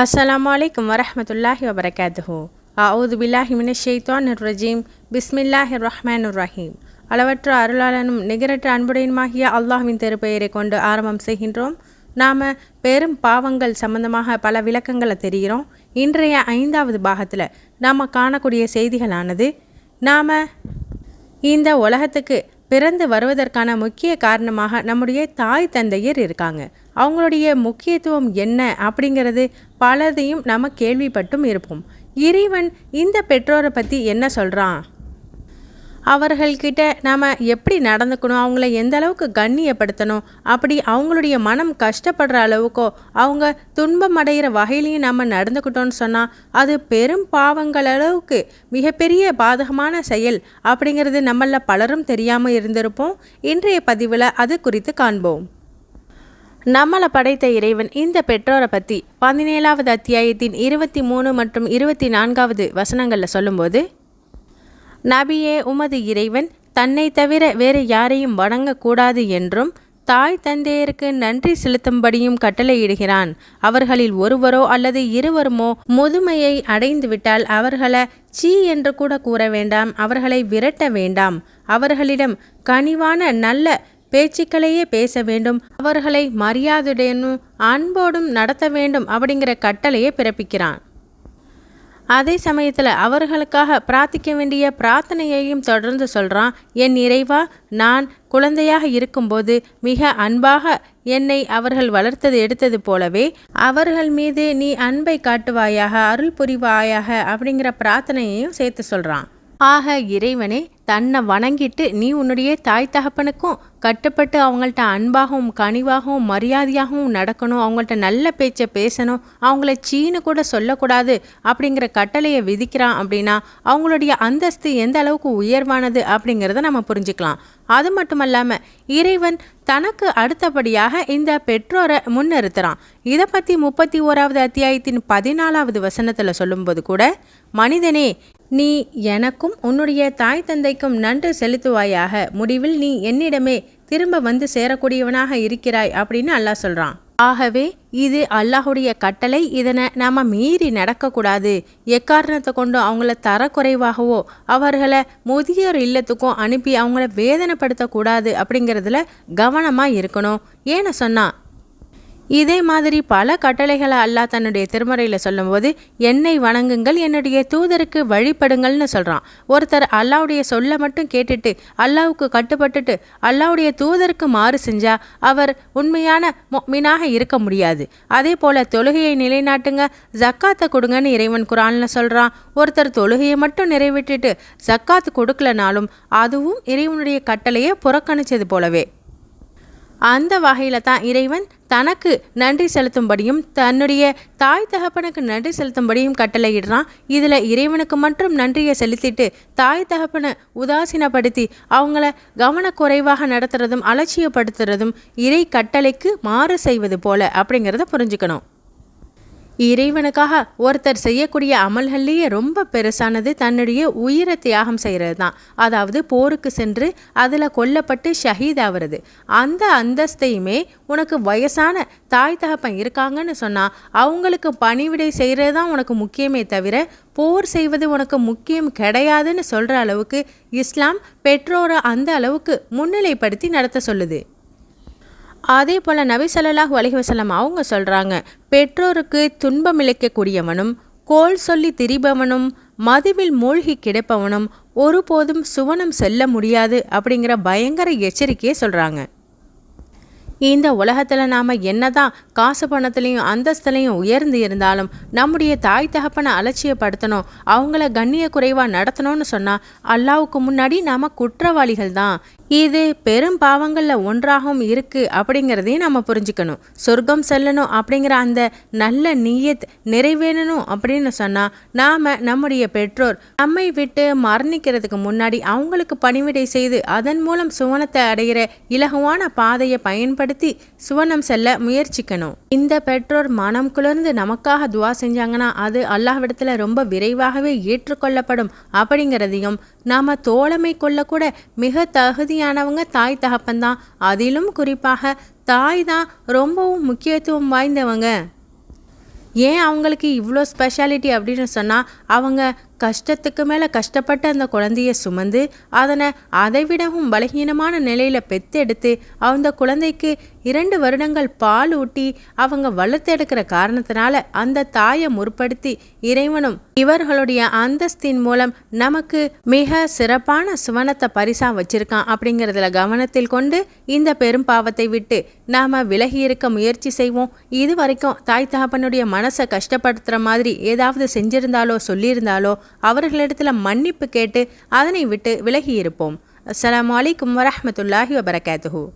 அஸ்லாம் வலைக்கம் வரமத்துல்லாஹி வபரகாத்துஹு அவுது பில்லாஹி மினஷ் ஷைத்வான் ரஜீம் பிஸ்மில்லாஹி ரஹ்மான் ரஹீம் அளவற்ற அருளாளனும் நிகரற்ற அன்புடையனுமாகிய அல்லாஹ்வின் திருப்பெயரை கொண்டு ஆரம்பம் செய்கின்றோம். நாம் பெரும் பாவங்கள் சம்பந்தமாக பல விளக்கங்களை தெரிகிறோம். இன்றைய ஐந்தாவது பாகத்தில் நாம் காணக்கூடிய செய்திகளானது நாம் இந்த உலகத்துக்கு பிறந்து வருவதற்கான முக்கிய காரணமாக நம்முடைய தாய் தந்தையர் இருக்காங்க. அவங்களுடைய முக்கியத்துவம் என்ன அப்படிங்கிறது பலதையும் நம்ம கேள்விப்பட்டும் இருப்போம். இறைவன் இந்த பெற்றோரை பற்றி என்ன சொல்கிறான் அவர்கள்கிட்ட நாம் எப்படி நடந்துக்கணும்? அவங்கள எந்த அளவுக்கு கண்ணியப்படுத்தணும்? அப்படி அவங்களுடைய மனம் கஷ்டப்படுற அளவுக்கோ அவங்க துன்பம் அடைகிற வகையிலையும் நம்ம நடந்துக்கிட்டோம்னு சொன்னால் அது பெரும் பாவங்கள் அளவுக்கு மிகப்பெரிய பாதகமான செயல் அப்படிங்கிறது நம்மள பலரும் தெரியாமல் இருந்திருப்போம். இன்றைய பதிவில் அது குறித்து காண்போம். நம்மளை படைத்த இறைவன் இந்த பெற்றோரை பற்றி பதினேழாவது அத்தியாயத்தின் இருபத்தி மூணு மற்றும் இருபத்தி நான்காவது வசனங்களில் சொல்லும்போது நபியே உமது இறைவன் தன்னை தவிர வேறு யாரையும் வணங்கக்கூடாது என்றும் தாய் தந்தையருக்கு நன்றி செலுத்தும்படியும் கட்டளையிடுகிறான். அவர்களில் ஒருவரோ அல்லது இருவருமோ முதுமையை அடைந்துவிட்டால் அவர்களை சீ என்று கூட கூற வேண்டாம் அவர்களை விரட்ட வேண்டாம். அவர்களிடம் கனிவான நல்ல பேச்சுக்களையே பேச வேண்டும் அவர்களை மரியாதையுடனும் அன்போடும் நடத்த வேண்டும் அப்படிங்கிற கட்டளையை பிறப்பிக்கிறான். அதே சமயத்தில் அவர்களுக்காக பிரார்த்திக்க வேண்டிய பிரார்த்தனையையும் தொடர்ந்து சொல்கிறான் என் இறைவா நான் குழந்தையாக இருக்கும்போது மிக அன்பாக என்னை அவர்கள் வளர்த்தது எடுத்தது போலவே அவர்கள் மீது நீ அன்பை காட்டுவாயாக அருள் புரிவாயாக அப்படிங்கிற பிரார்த்தனையையும் சேர்த்து சொல்கிறான் ஆக இறைவனே தன்னை வணங்கிட்டு நீ உன்னுடைய தாய் தகப்பனுக்கும் கட்டுப்பட்டு அவங்கள்ட்ட அன்பாகவும் கனிவாகவும் மரியாதையாகவும் நடக்கணும். அவங்கள்ட்ட நல்ல பேச்சை பேசணும். அவங்கள சீனு கூட சொல்லக்கூடாது அப்படிங்கிற கட்டளையை விதிக்கிறான் அப்படின்னா அவங்களுடைய அந்தஸ்து எந்த அளவுக்கு உயர்வானது அப்படிங்கிறத நம்ம புரிஞ்சுக்கலாம். அது மட்டும் இல்லாமல் இறைவன் தனக்கு அடுத்தபடியாக இந்த பெற்றோரை முன்னிறுத்துறான். இதை பற்றி முப்பத்தி ஓராவது அத்தியாயத்தின் பதினாலாவது வசனத்தில் சொல்லும்போது கூட மனிதனே நீ எனக்கும் உன்னுடைய தாய் தந்தைக்கும் நன்றி செலுத்துவாயாக. முடிவில் நீ என்னிடமே திரும்ப வந்து சேரக்கூடியவனாக இருக்கிறாய் அப்படின்னு அல்லாஹ் சொல்கிறான் ஆகவே இது அல்லாஹுடைய கட்டளை. இதனை நாம் மீறி நடக்கக்கூடாது. எக்காரணத்தை கொண்டு அவங்கள தரக்குறைவாகவோ அவர்களை முதியோர் இல்லத்துக்கும் அனுப்பி அவங்கள வேதனைப்படுத்தக்கூடாது அப்படிங்கிறதுல கவனமாக இருக்கணும். ஏன்னு சொன்னால் இதே மாதிரி பல கட்டளைகளை அல்லாஹ் தன்னுடைய திருமறையில் சொல்லும்போது என்னை வணங்குங்கள் என்னுடைய தூதருக்கு வழிபடுங்கள்னு சொல்கிறான் ஒருத்தர் அல்லாவுடைய சொல்ல மட்டும் கேட்டுட்டு அல்லாவுக்கு கட்டுப்பட்டுட்டு அல்லாவுடைய தூதருக்கு மாறு செஞ்சால் அவர் உண்மையான மீனாக இருக்க முடியாது. அதே போல் தொழுகையை நிலைநாட்டுங்க ஜக்காத்தை கொடுங்கன்னு இறைவன் குரான்னு சொல்கிறான் ஒருத்தர் தொழுகையை மட்டும் நிறைவேற்றிட்டு ஜக்காத்து கொடுக்கலனாலும் அதுவும் இறைவனுடைய கட்டளையை புறக்கணித்தது போலவே. அந்த வகையில் தான் இறைவன் தனக்கு நன்றி செலுத்தும்படியும் தன்னுடைய தாய் தகப்பனுக்கு நன்றி செலுத்தும்படியும் கட்டளையிடுறான். இதில் இறைவனுக்கு மட்டும் நன்றியை செலுத்திட்டு தாய் தகப்பனை உதாசீனப்படுத்தி அவங்கள கவனக்குறைவாக நடத்துறதும் அலட்சியப்படுத்துறதும் இறை கட்டளைக்கு மாறு செய்வது போல அப்படிங்கிறத புரிஞ்சுக்கணும். இறைவனுக்காக ஒருத்தர் செய்யக்கூடிய அமல்கள்லேயே ரொம்ப பெருசானது தன்னுடைய உயிரை தியாகம் செய்கிறது தான். அதாவது போருக்கு சென்று அதில் கொல்லப்பட்டு ஷஹீத் ஆகிறது. அந்த அந்தஸ்தையுமே உனக்கு வயசான தாய் தகப்பன் இருக்காங்கன்னு சொன்னால் அவங்களுக்கு பணிவிடை செய்கிறது தான் உனக்கு முக்கியமே தவிர போர் செய்வது உனக்கு முக்கியம் கிடையாதுன்னு சொல்கிற அளவுக்கு இஸ்லாம் பெற்றோரை அந்த அளவுக்கு முன்னிலைப்படுத்தி நடத்த சொல்லுது. அதே போல் நபி ஸல்லல்லாஹு அலைஹி அவங்க சொல்கிறாங்க பெற்றோருக்கு துன்பம் இழைக்கக்கூடியவனும் கோல் சொல்லி திரிபவனும் மதுவில் மூழ்கி கிடப்பவனும் ஒருபோதும் சுவனம் செல்ல முடியாது அப்படிங்கிற பயங்கர எச்சரிக்கையை சொல்கிறாங்க இந்த உலகத்தில் நாம் என்னதான் காசு பணத்துலேயும் அந்தஸ்துலையும் உயர்ந்து இருந்தாலும் நம்முடைய தாய் தகப்பனை அலட்சியப்படுத்தணும் அவங்கள கண்ணிய குறைவாக நடத்தணும்னு சொன்னால் அல்லாவுக்கு முன்னாடி நாம் குற்றவாளிகள் தான். இது பெரும் பாவங்களில் ஒன்றாகவும் இருக்குது அப்படிங்கிறதையும் நம்ம புரிஞ்சுக்கணும். சொர்க்கம் செல்லணும் அப்படிங்கிற அந்த நல்ல நீயத் நிறைவேறணும் அப்படின்னு சொன்னால் நாம் நம்முடைய பெற்றோர் நம்மை விட்டு மரணிக்கிறதுக்கு முன்னாடி அவங்களுக்கு பணிவிடை செய்து அதன் மூலம் சுவனத்தை அடைகிற இலகுவான பாதையை பயன்படுத்தி சுவனம் செல்ல முயற்சிக்கணும். இந்த பெற்றோர் மனம் குளிர்ந்து நமக்காக துவா செஞ்சாங்கன்னா அது அல்லாஹ்விடத்தில் ரொம்ப விரைவாகவே ஏற்றுக்கொள்ளப்படும் அப்படிங்கிறதையும் நாம் தோழமை கொள்ளக்கூட மிக தகுதியானவங்க தாய் தகப்பன்தான். அதிலும் குறிப்பாக தாய் தான் ரொம்பவும் முக்கியத்துவம் வாய்ந்தவங்க. ஏன் அவங்களுக்கு இவ்வளோ ஸ்பெஷாலிட்டி அப்படின்னு சொன்னால் அவங்க கஷ்டத்துக்கு மேலே கஷ்டப்பட்டு அந்த குழந்தைய சுமந்து அதனை அதைவிடவும் பலகீனமான நிலையில் பெத்தெடுத்து அந்த குழந்தைக்கு இரண்டு வருடங்கள் பால் ஊட்டி அவங்க வளர்த்தெடுக்கிற காரணத்தினால அந்த தாயை முற்படுத்தி இறைவனும் இவர்களுடைய அந்தஸ்தின் மூலம் நமக்கு மிக சிறப்பான சுவனத்தை பரிசா வச்சிருக்கான் அப்படிங்கிறதுல கவனத்தில் கொண்டு இந்த பெரும் பாவத்தை விட்டு நாம் விலகி இருக்க முயற்சி செய்வோம். இது வரைக்கும் தாய் தகப்பனுடைய மனசை கஷ்டப்படுத்துகிற மாதிரி ஏதாவது செஞ்சிருந்தாலோ சொல்லியிருந்தாலோ அவர்களிடத்தில் மன்னிப்பு கேட்டு அதனை விட்டு விலகியிருப்போம். அஸ்லாம் வலைக்கம் வரமத்துல்லாஹி வபரகாத்துஹூ.